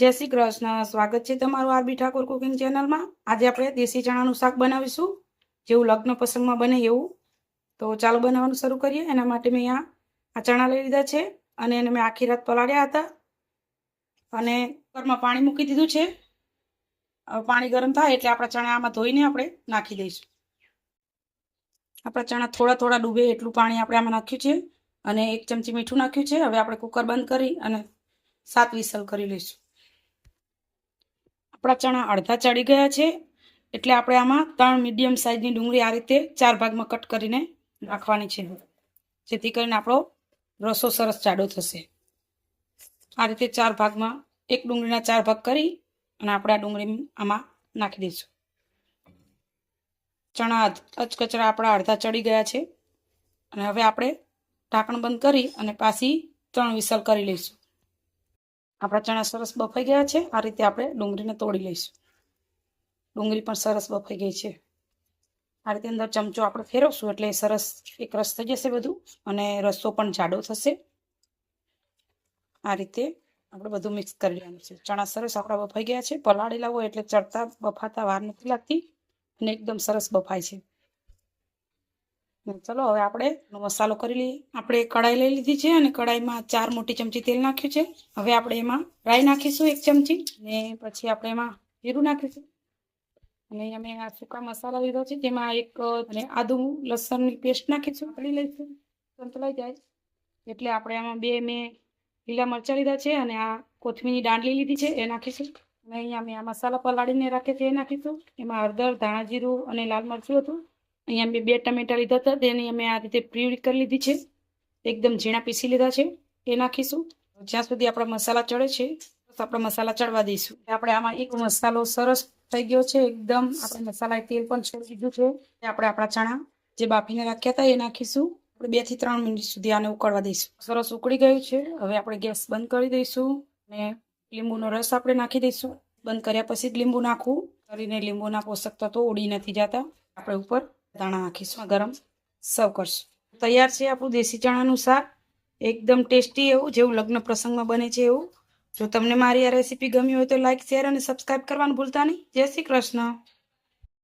જય શ્રી કૃષ્ણ. સ્વાગત છે તમારું આરબી ઠાકોર કુકિંગ ચેનલમાં. આજે આપણે દેશી ચણાનું શાક બનાવીશું, જેવું લગ્ન પ્રસંગમાં બને એવું. તો ચાલો બનાવવાનું શરૂ કરીએ. એના માટે મેં અહીંયા આ ચણા લઈ લીધા છે અને એને મેં આખી રાત પલાળ્યા હતા. અને કુકરમાં પાણી મૂકી દીધું છે. પાણી ગરમ થાય એટલે આપણા ચણા આમાં ધોઈને આપણે નાખી દઈશું. આપણા ચણા થોડા થોડા ડૂબે એટલું પાણી આપણે આમાં નાખ્યું છે. અને એક ચમચી મીઠું નાખ્યું છે. હવે આપણે કુકર બંધ કરી અને સાત વિસલ કરી લઈશું. આપણા ચણા અડધા ચડી ગયા છે. એટલે આપણે આમાં ત્રણ મીડિયમ સાઇઝની ડુંગળી આ રીતે ચાર ભાગમાં કટ કરીને નાખવાની છે. જેથી કરીને આપણો રસો સરસ જાડો થશે. આ રીતે ચાર ભાગમાં એક ડુંગળીના ચાર ભાગ કરી અને આપણે આ ડુંગળી આમાં નાખી દઈશું. ચણા અચકચરા આપણા અડધા ચડી ગયા છે. અને હવે આપણે ઢાંકણ બંધ કરી અને પાછી ત્રણ વિસલ કરી લઈશું. આપણા ચણા સરસ બફાઈ ગયા છે. આ રીતે આપણે ડુંગળીને તોડી લઈશું. ડુંગળી પણ સરસ બફાઈ ગઈ છે. આ રીતે અંદર ચમચો આપણે ફેરવશું એટલે સરસ એક રસ થઈ જશે બધું અને રસો પણ જાડો થશે. આ રીતે આપણે બધું મિક્સ કરી લેવાનું છે. ચણા સરસ આપણા બફાઈ ગયા છે. પલાળેલા હોય એટલે ચડતા, બફાતા વાર નથી લાગતી અને એકદમ સરસ બફાય છે. ચલો, હવે આપણે મસાલો કરી લઈએ. આપણે કઢાઈ લઈ લીધી છે અને કઢાઈમાં ચાર મોટી ચમચી તેલ નાખ્યું છે. હવે આપણે એમાં રાઈ નાખીશું એક ચમચી ને પછી આપણે એમાં જીરું નાખીશું. અને અહીંયા મેં આ સૂકા મસાલા લીધો છે, જેમાં એક, અને આદુ લસણની પેસ્ટ નાખીશું. કરી લઈશું. સંતળાઈ જાય. એટલે આપણે આમાં બે મેં લીલા મરચાં લીધા છે અને આ કોથમીરની દાંડલી લીધી છે, એ નાખીશું. અને અહીંયા મેં આ મસાલા પલાળીને રાખે છે, એ નાખીશું. એમાં હળદર, ધાણા જીરું અને લાલ મરચું હતું. અહીંયા મેં બે ટમેટા લીધા હતા તેની અમે આ રીતે પ્યુરી કરી લીધી છે. એકદમ ઝીણા પીસી લીધા છે, એ નાખીશું. જ્યાં સુધી આપણા મસાલા ચડે છે આપણે મસાલા ચડવા દઈશું. આપણે આમાં એક મસાલો સરસ થઈ ગયો છે, એકદમ આપણે મસાલાએ તેલ પણ છોડી દીધું છે. આપણે આપણા ચણા જે બાફીને રાખ્યા હતા, એ નાખીશું. આપણે બેથી ત્રણ મિનિટ સુધી આને ઉકળવા દઈશું. સરસ ઉકળી ગયું છે, હવે આપણે ગેસ બંધ કરી દઈશું અને લીંબુનો રસ આપણે નાખી દઈશું. બંધ કર્યા પછી જ લીંબુ નાખવું. કરીને લીંબુના પોષક તત્વો ઉડી નથી જતા. આપણે ઉપર દાણા નાખીશું ગરમ સર્વ કરશું. તૈયાર છે આપણું દેશી ચણાનું શાક. એકદમ ટેસ્ટી એવું, જેવું લગ્ન પ્રસંગમાં બને છે એવું. જો તમને મારી આ રેસીપી ગમી હોય તો લાઇક શેર અને સબસ્ક્રાઈબ કરવાનું ભૂલતા નહીં. જય શ્રી કૃષ્ણ.